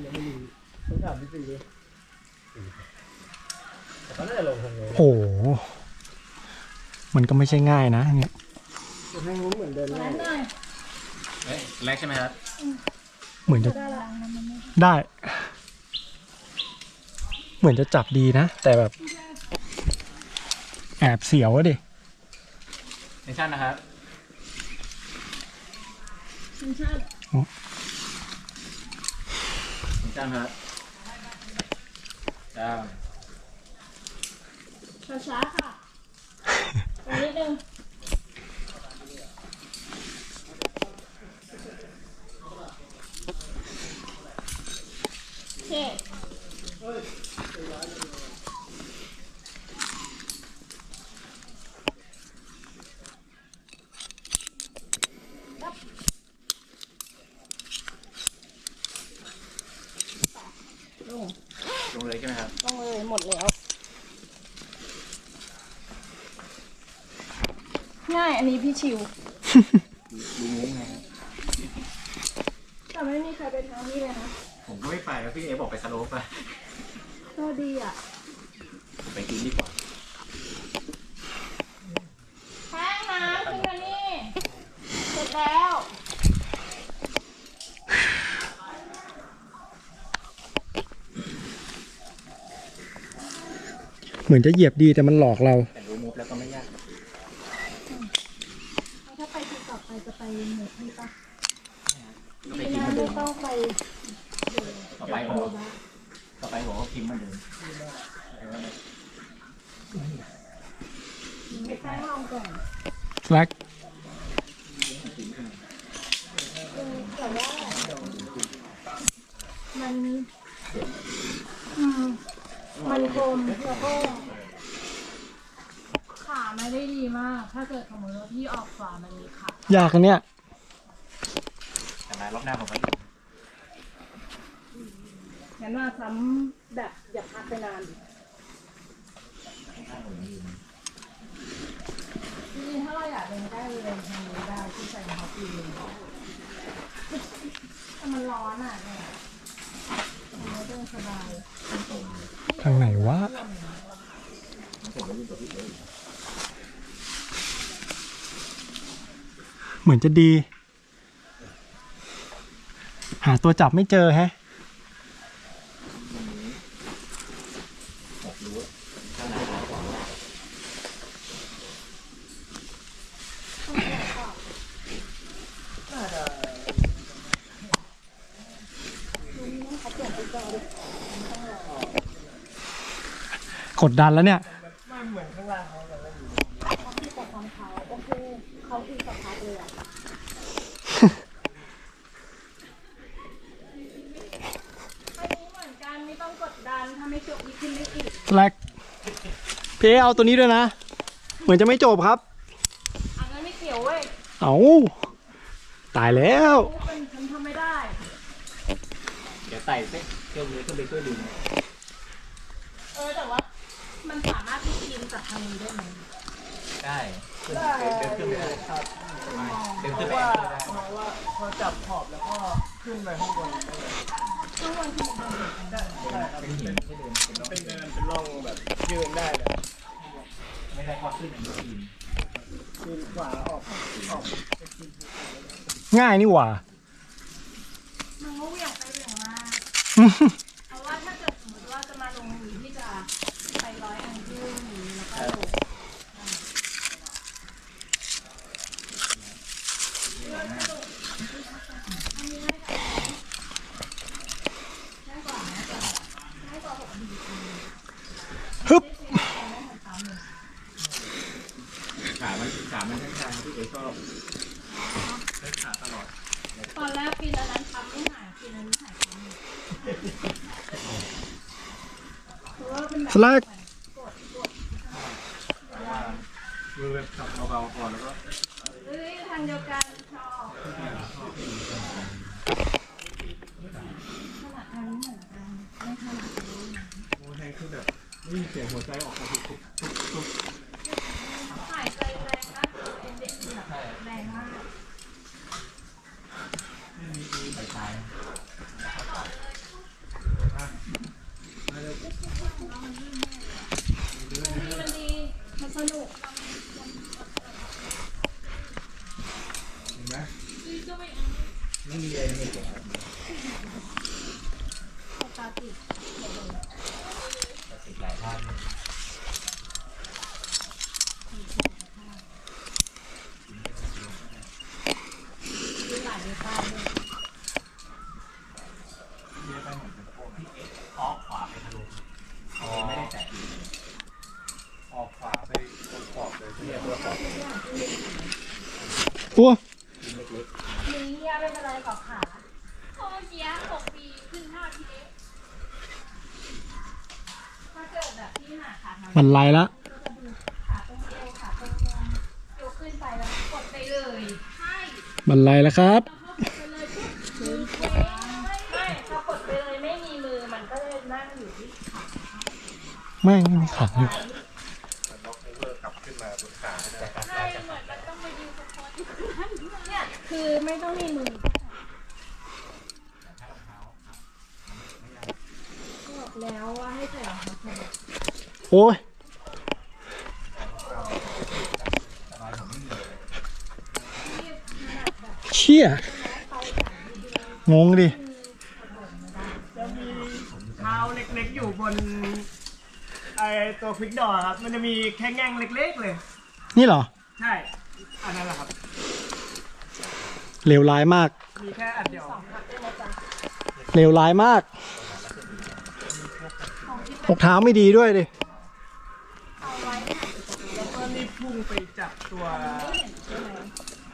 นนี้ไม่รู้ต้องถามพี่ซีดิแต่เขาน่าจะลงทางนี้โอ้โห มันก็ไม่ใช่ง่ายนะเนี่ยทางนู้นเหมือนเดินร้าง่ายนหน่อยเฮ้ยแรกใช่ไหมครับเหมือนจะได้ละมันไม่ได้ เหมือนจะจับดีนะ แต่แบบ แอบเสียวอะดิในชั้นนะครับชินชา ติในชั้นครับจ้าช้าๆค่ะตรงนิดนึงโอเคลง ลงเลยใช่ไหมครับ ลงเลยหมดแล้ว ง่ายอันนี้พี่ชิวดูงงไงครับแต่ไม่มีใครไปทางนี้เลยนะผมก็ไม่ไปแล้วพี่เอบอกไปสโลปไปก็ดีอะ ไปกินดีกว่าแห้งน้ำขึ้นมานี่ เสร็จแล้วเหมือนจะเหยียบดีแต่มันหลอกเรา แต่รู้มุฟแล้วก็ไม่ยาก ถ้า ไปทีต่อไปจะไปเหนือที่ปะก็ไปพี่กินนาเหมือนเดิไม่มต้องไปต่อไปผมต่อไปผมก็พิมพ์เหมือนเดิมไปแป้งลองก่อนแล็กแต่ว่ามันอืมมันคมแล้วก็ขาไม่ได้ดีมาก ถ้าเกิดสมมติว่าพี่ออกขวามันมีขายากอันเนี้ยแต่มารอบหน้าผมก็อยู่งั้นว่าซ้ำแบบอย่าพักไปนานจริงๆถ้าเราอยากเดินได้เลยเดินทางนี้ได้ที่ใส่รองเท้าปีนได้แต่มันร้อนอะเนี่ยมันไม่เดินสบายทางไหนวะ เห มือนจะดี หาตัวจับไม่เจอแฮะกดดันแล้วเนี่ย มันเหมือนข้างล่างเขาเลย เขาคือกับของเขาโอเคเขาคือกับพักเลยอะอันนี้เหมือนกันไม่ต้องกดดัน ถ้าไม่จบอีกขึ้นไม่อีกแล็กพี่เอเอาตัวนี้ด้วยนะ เหมือนจะไม่จบครับ อันนั้นไม่เกี่ยวเว้ยเอาตายแล้ว กูเป็นฉันทำไม่ได้ เดี๋ยวไต่เส้นเที่ยวนี้ขึ้นไปช่วยดึงเออแต่ว่ามันสามารถที่กินจากทางนี้ได้ไหมได้ขึ้นเดินขึ้นไปได้ครับเดินเพขึ้นราะไปว่าได้ เพราะว่าพอจับขอบแล้วก็ขึ้นไปข้างบนได้เลย ข้างบนคือมันเดินใช่ครับเป็นเดินเป็นร่องเป็นเดินเป็นร่องแบบยืนได้เลยไม่ได้พอขึ้นอย่างนี้หินยืนขวาออกออกง่ายนี่หว่า หนูเหวี่ยงไปเหวี่ยงมาเกิดสมมติว่าจะมาลงนี้ที่จะไปร้อยอันยื่นนี้แล้วก็ลง ฮึบ ขา มันขามันทั้งทางที่เอชอบใช้ขาตลอดตอนแรกปีนอันนั้นทำไม่หายปีนอันนี้หายทำเพราะว่าเป็นแบบสแลกมือแบบขับเบาๆก่อนแล้วก็เอ้ยทางเดียวกันชอบขนาดทางนี้เหมือนกันไม่ขนาดนี้โอ้แทงคือแบบได้ยินเสียงหัวใจออกมาทุกทุกทุกทุกหายใจแรง แบบแรงมาก ไปตาย ติด ติดหลายท่าน ซื้อหลายในป้าด้วย ออกขวาไปทะลุไม่ได้แตะ ออกขวาไปตรงขอบเลย เนี่ยตัวขอบ โอ้นี่ยไม่เป็นไรกับขาโอเชียหกปีขึ้นห้าทีเอถ้าเกิดแบบที่หาขาทางมันไลละก็จะดูขาตรงเอวขาตรงลงยกขึ้นไปแล้วกดไปเลยใช่มันไลแล้วครับไปเลยปุ๊บมือเว้งไม่ถ้ากดไปเลยไม่มีมือมันก็เลยนั่งอยู่ที่ขา แม่งไม่มีขาเลย คือไม่ต้องมีมือก็บอกแล้วว่าให้ใส่รองเท้าแตะโอ้ยเชี่ยงงดิจะมีเท้าเล็กๆอยู่บนไอตัวควิกดอครับ มันจะมีแค่แง่งเล็กๆเลย นี่เหรอ ใช่ อันนั้นแหละครับ เลวร้ายมาก มีแค่อันเดียวเลวร้ายมากรองเท้าไม่ดีด้วยดิแล้วก็นี่พุ่งไปจับตัว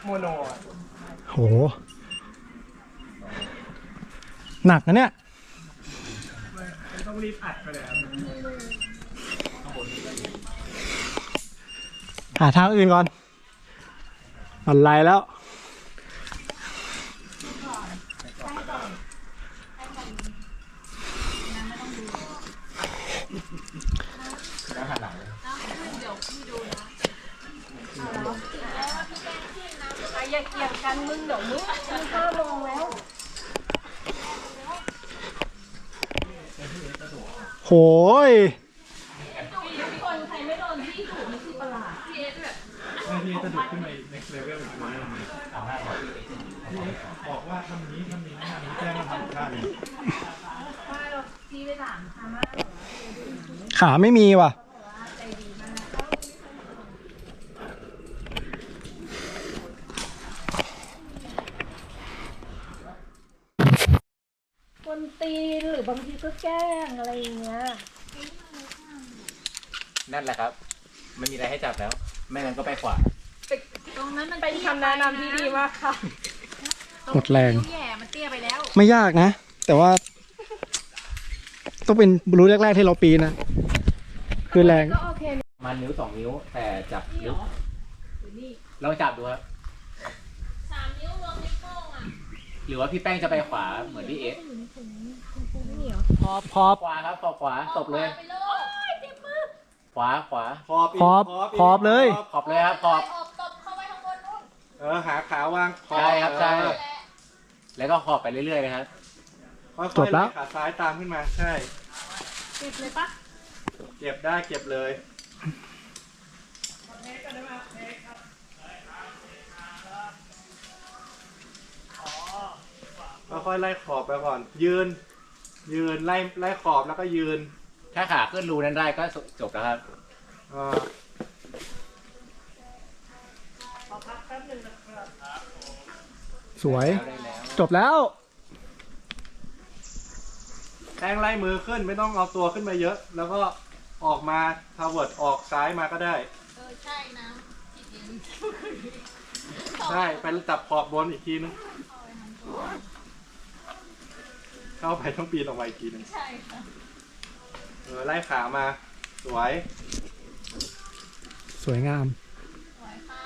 โมโนอะโห หนักนะเนี่ย มันต้องรีบอัดไปเลยครับหาทางอื่นก่อน มันไลแล้ว แล้วหันหลังเลยอย่าเกี่ยงกันมึงเดี๋ยวมึงมึงห้าโมงแล้วโหยทุกคนใครไม่โดนที่ถูกนี่คือประหลาดทีเอแบบพี่จะดุขึ้นไป next level อีกไหมบอกว่าทำนี้ทำนี้ทำนี้แจ้งมาทำได้เลยว่าเราพี่ไปถามทาม่าเหรอ ขาไม่มีว่ะว่าใจดีมากคนตีนหรือบางทีก็แกล้งอะไรอย่างเงี้ย นั่นแหละครับ ไม่มีอะไรให้จับแล้ว ไม่งั้นก็ไปขวา ตรงนั้นมันเป็นคำแนะนำที่ดีมากค่ะหมดแรงนิ้วแย่มันเตี้ยไปแล้ว ไม่ยากนะ แต่ว่า ต้องเป็นบลูแรก ๆ ที่เราปีนนะ คือแรง ก็โอเคมันนิ้วสองนิ้ว แต่จับนี่นิ้เหวรอหรือนี่ลองจับดูครับสามนิ้วรวมนิ้วโป้งอะหรือว่าพี่แป้งจะไปขวาเหมือนพี่เอสพอบพอบขวาครับขอขวาตบเลย ไปเลยเจ็บมือขวาขวาขอบอีกขอบอีกขอบเลย ขอบเลยครับขอบออกตบเข้าไปข้างบนนู่นเออหาขาวางขอบใช่ครับใช่เออแหละแล้วก็ขอบไปเรื่อยๆนะครับ ค่อยๆจบแล้วไขาซ้ายตามขึ้นมา ใช่เจ็บเลยปะเก็บได้เก็บเลย ค่อยๆไล่ขอบไปก่อน ยืน ยืนไล่ไล่ขอบแล้วก็ยืนถ้าขาขึ้นรูนั้นได้ก็จบแล้วครับ เออสวยได้แล้วจบแล้ว แทงไล่มือขึ้นไม่ต้องเอาตัวขึ้นมาเยอะ แล้วก็ออกมาทาวเวิร์ดออกซ้ายมาก็ได้ เออใช่นะผิดเองใช่ไปจับขอบบนอีกทีนึง เข้าไปต้องปีนออกมาอีกทีนึง ใช่ค่ะเออไล่ขามา สวย สวยงาม สวยค่ะ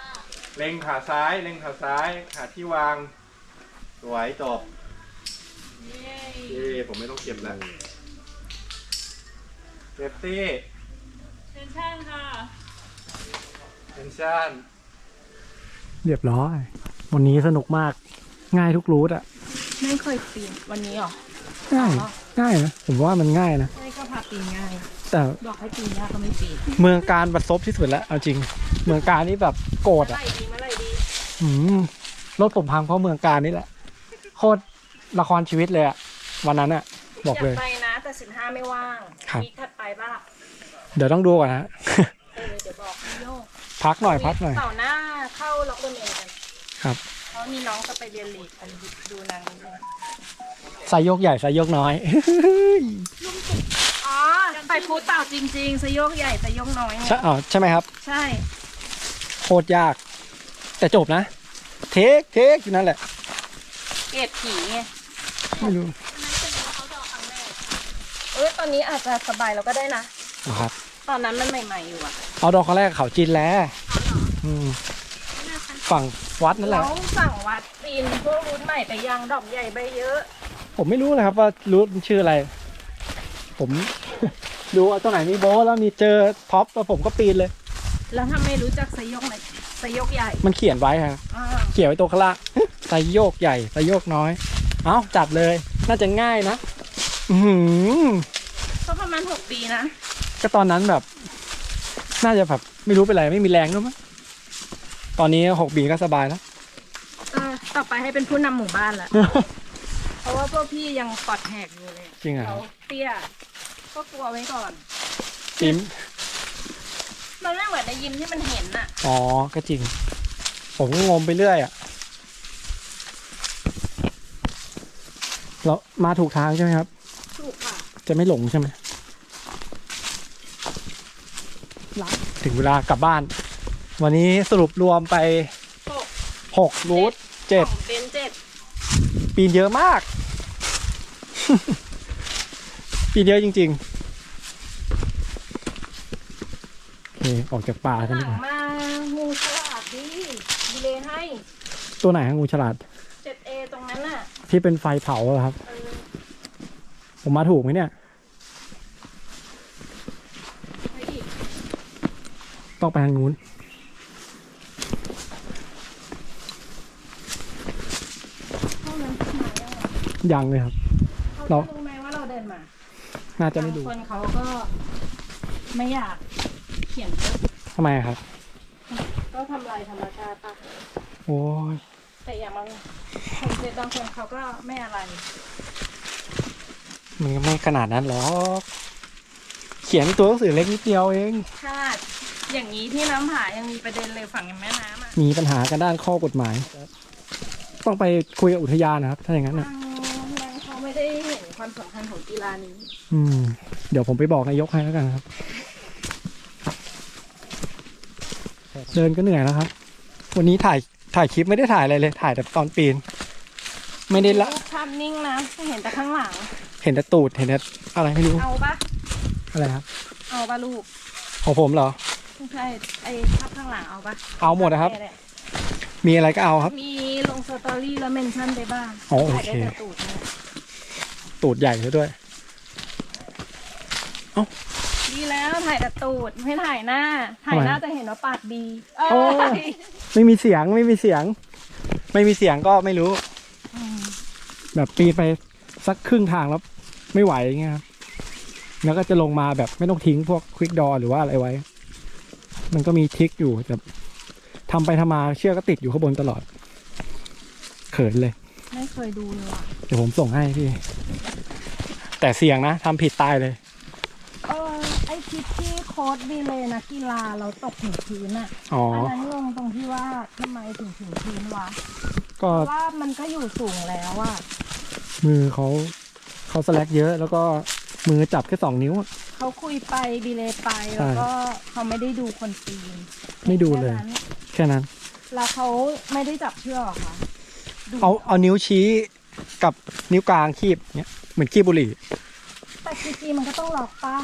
เล็งขาซ้าย เล็งขาซ้าย หาที่วาง สวยจบ เย้ เย่ผมไม่ต้องเก็บแล้วเซฟตี้เซนชั่นค่ะเทนชั่นเรียบร้อย วันนี้สนุกมาก ง่ายทุกรูทอะไม่เคยปีนวันนี้หรอ ง่าย ง่ายนะ ผมว่ามันง่ายนะ ใช่ก็พาปีนง่าย แต่บอกให้ปีนยากก็ไม่ปีน เมืองการบัดซบที่สุดแล้ว เอาจริง เมืองการนี่แบบโกรธเมื่ออะไหร่ดีเมื่อไหร่ดีอืมรถผมพังเพราะเมืองการนี่แหละ โคตรละครชีวิตเลยอะ วันนั้นอะบอกเลยอยากไปนะ แต่สิบห้าไม่ว่างครับวีคถัดไปป่ะล่ะเดี๋ยวต้องดูก่อนนะเออเดี๋ยวบอกพี่โยกพักหน่อยพักหน่อย เสาร์หน้าเข้าล็อกเดอร์เมนกันครับเพราะนี่น้องจะไปเรียนลีกกันดูนางนิดนึงใส่โยกใหญ่ใส่โยกน้อย อ๋อไปพูดเต่าจริง ๆ สยกใหญ่แต่ยกน้อยไงใช่อ๋อใช่ไหมครับ ใช่ โคตรยาก แต่จบนะ เทคเทคอยู่นั่นแหละ เกตผีไงไม่รู้เออตอนนี้อาจจะสบายเราก็ได้นะ นะครับตอนนั้นมันใหม่ ๆ อยู่อะเอาดอกครั้งแรกเขาจีนแล้วอืมฝั่งวัดนั่นแหแล้ละวสั่งวัดปีนพวกรุ่นใหม่ไปยังดอกใหญ่ใบเยอะ ผมไม่รู้เลยครับว่ารู้มันชื่ออะไร ผม ดูว่าตรงไหนมีโบทแล้วมีเจอท็อปแล้วผมก็ปีนเลย แล้วถ้าไม่รู้จักสยกไหนสยกใหญ่มันเขียนไว้ครับอ่าเขียนไว้ตรงข้างล่าง ไซโยกใหญ่ไซโยกน้อย เอ้าจัดเลย น่าจะง่ายนะ อือหือก็ประมาณหกปีนะก็ตอนนั้นแบบ น่าจะแบบไม่รู้เป็นไรไม่มีแรงด้วยมั้งตอนนี้หกบีก็สบายแล้ว เออต่อไปให้เป็นผู้นำหมู่บ้านละ เพราะว่าพวกพี่ยังปอดแหกอยู่เลยจริงเหรอ เขาเตี้ยก็กลัวไว้ก่อนจิมมันไม่เหมือนในยิมที่มันเห็นน่ะ อ๋อก็จริง ผมก็งมไปเรื่อยอะ่ะเรามาถูกทางใช่ไหมครับถูกค่ะ จะไม่หลงใช่ไหมถึงเวลากลับบ้าน วันนี้สรุปรวมไปหกหกรูทเจ็ดของเบนเจ็ดปีนเยอะมาก ปีนเยอะจริงๆโอเคออกจากป่าหกันลัดีงกว่ามางูฉลาดดีดีเลยให้ตัวไหนฮะงูฉลาด เจ็ดเอตรงนั้นน่ะที่เป็นไฟเผาเหรอครับ เออผมมาถูกไหมเนี่ย ให้อีก ต้องไปทางนู้น ห้องนั้นมายังไงยังเลยครับเขาเราจะรู้ไหมว่าเราเดินมาน่าจะไม่ดูบางคนเขาก็ไม่อยากเขียนเยอะทำไมครับ ก็ทำลายธรรมชาติปะโอ้ยแต่อย่างบางคนเจบางคนเขาก็ไม่อะไร มันก็ไม่ขนาดนั้นหรอก เขียนตัวหนังสือเล็กนิดเดียวเอง ชาติ อย่างนี้ที่น้ำผายังมีประเด็นเลยฝั่งแม่น้ำอะมีปัญหากันด้านข้อกฎหมาย ต้องไปคุยกับอุทยานนะครับ ถ้าอย่างนั้นทานะงทางเขาไม่ได้เห็นความสำคัญของกีฬานี้ อืม เดี๋ยวผมไปบอกนายกให้แล้วกันครับ เดินก็เหนื่อยแล้วครับ วันนี้ถ่ายถ่ายคลิปไม่ได้ถ่ายอะไรเลย ถ่ายแต่ตอนปีน ไม่ได้ละรูปภาพนิ่งนะเห็นแต่ข้างหลัง เห็นแต่ตูด เห็นแต่อะไรไม่รู้ เอาปะอะไรครับ เอาปะลูก ของผมเหรอไม่ ใช่ไอ้ภาพข้างหลังเอาปะเอาหมดนะครับ แหลมีอะไรก็เอาครับมีลงสตอรี่แล้วเมนชั่นได้บ้างอ๋อโอถ่ายเค ได้แต่ตูดเนี่ยตูดใหญ่ซะด้วย ดีแล้วถ่ายแต่ตูดไม่ถ่ายหน้า ถ่ายหน้าทำไมจะเห็นว่าปากดีโอ้ ไม่มีเสียงไม่มีเสียง ไม่มีเสียงก็ไม่รู้ อืมแบบปีนไปสักครึ่งทางแล้วไม่ไหวอย่างเงี้ยครับแล้วก็จะลงมาแบบไม่ต้องทิ้งพวกควิกดอหรือว่าอะไรไว้ มันก็มีทริกอยู่แต่ทำไปทำมาเชือกก็ติดอยู่ข้างบนตลอด เขินเลย ไม่เคยดูเลยว่ะเดี๋ยวผมส่งให้พี่ แต่เสี่ยงนะทำผิดตายเลย เออไอคลิปที่โค้ดดีเลยนักกีฬาเราตกถึงพื้นอะอ๋อ อันนั้นงงตรงที่ว่าทำไมถึงถึงพื้นวะก็เพราะว่ามันก็อยู่สูงแล้วอะมือเขาเขาสแลกเยอะ แล้วก็มือจับแค่สองนิ้วอะ เขาคุยไปดีเลยไปใช่แล้วก็เขาไม่ได้ดูคนปีนไม่ดูเลย แค่นั้นแค่นั้นแล้วเขาไม่ได้จับเชือกเหรอคะดูเอาเอานิ้วชี้กับนิ้วกลางคีบเนี้ยเหมือนคีบบุหรี่แต่จริงๆมันก็ต้องล็อกป้า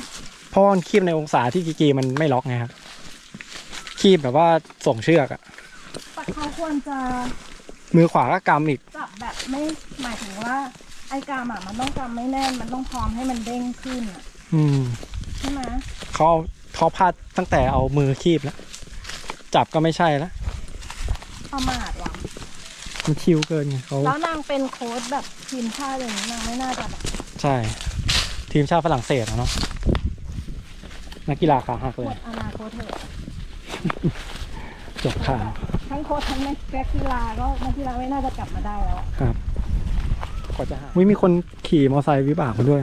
เพราะมันคีบในองศาที่กีกีมันไม่ล็อกไงครับคีบแบบว่าส่งเชือกอะแต่เขาควรจะมือขวาก็กำอีกจับแบบไม่หมายถึงว่าไอ้กามอะมันต้องกำไม่แน่นมันต้องพร้อมให้มันเด้งขึ้นอะ อืมใช่ไหมเขาเอาเขาพลาดตั้งแต่เอามือคีบแล้ว จับก็ไม่ใช่แล้วประมาทว่ะมันชิวเกินไงเขาแล้วนางเป็นโค้ชแบบทีมชาติอย่างนี้นางไม่น่าจะแบบใช่ ทีมชาติฝรั่งเศสอะเนาะนักกีฬาขาหักหเลมย ดอนาคตเถอะจบข่าวทั้งโค้ชทั้งนักกีฬาก็นักกีฬาไม่น่าจะกลับมาได้แล้วอะครับกว่าจะหาวิมีคนขี่มอเตอร์ไซค์วิบากมาด้วย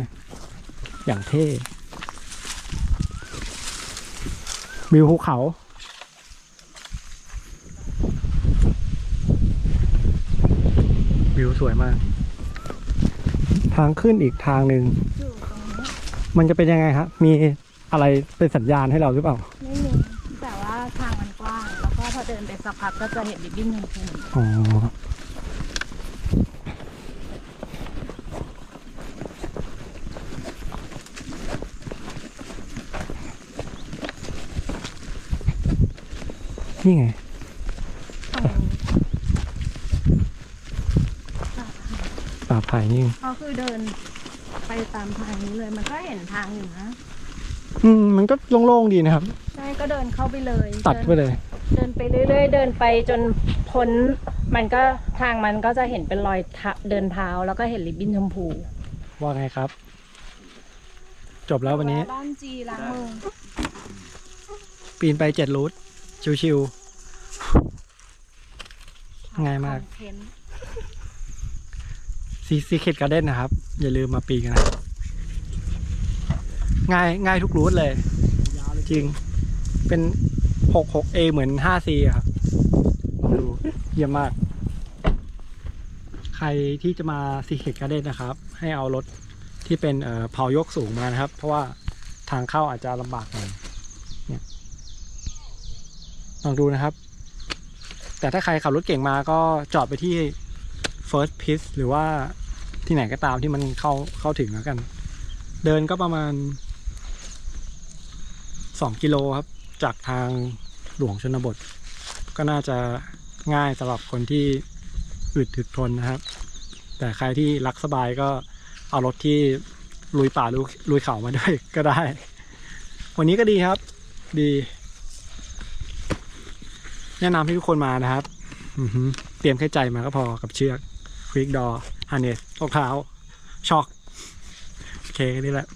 อย่างเท่วิวภูเขา วิวสวยมาก ทางขึ้นอีกทางหนึ่งอยู่ตรงนี้มันจะเป็นยังไงฮะ มีอะไรเป็นสัญญาณให้เราหรือเปล่า ไม่มี แต่ว่าทางมันกว้าง แล้วก็พอเดินไปสักพักก็จะเห็นริบบิ้นหนึ่งคู่อ๋อ นี่ไงตรงนี้ป่าไผ่นี่ก็คือเดินไปตามทางนี้เลย มันก็เห็นทางอยู่นะอืม มันก็โล่งๆดีนะครับ ใช่ก็เดินเข้าไปเลยตัดไปเลย เดินไปเรื่อยๆ เดินไปจนพ้น มันก็ทางมันก็จะเห็นเป็นรอยเท้าเดินเท้าแล้วก็เห็นริบบิ้นชมพู ว่าไงครับ จบแล้ววันนี้ บ้านจีล้างมือ ปีนไปเจ็ดรูท ชิวๆง่ายมากเพ้นซีซีเคดการ์เด้นนะครับ อย่าลืมมาปีนกันนะ ง่ายง่ายทุกรูทเลย จริง เป็น 66A เหมือน 5C อะครับลองดูเยี่ยมมาก ใครที่จะมาซีเคดการ์เด้นนะครับ ให้เอารถที่เป็นเอ่อเผายกสูงมานะครับ เพราะว่าทางเข้าอาจจะลำบากหน่อยเนี่ย ลองดูนะครับ แต่ถ้าใครขับรถเก่งมาก็จอดไปที่ first p i t หรือว่าที่ไหนก็ตามที่มันเข้าเข้าถึงแล้วกัน เดินก็ประมาณสองกิโลครับ จากทางหลวงชนบท ก็น่าจะง่ายสำหรับคนที่อึดถึกทนนะครับ แต่ใครที่รักสบายก็เอารถที่ลุยป่าลุยเขามาด้วยก็ได้ วันนี้ก็ดีครับ ดี แนะนำให้ทุกคนมานะครับเตรียมแค่ใจมาก็พอกับเชือกควิกดอฮาร์เนสรองเท้าช็อกโอเคนี่แหละ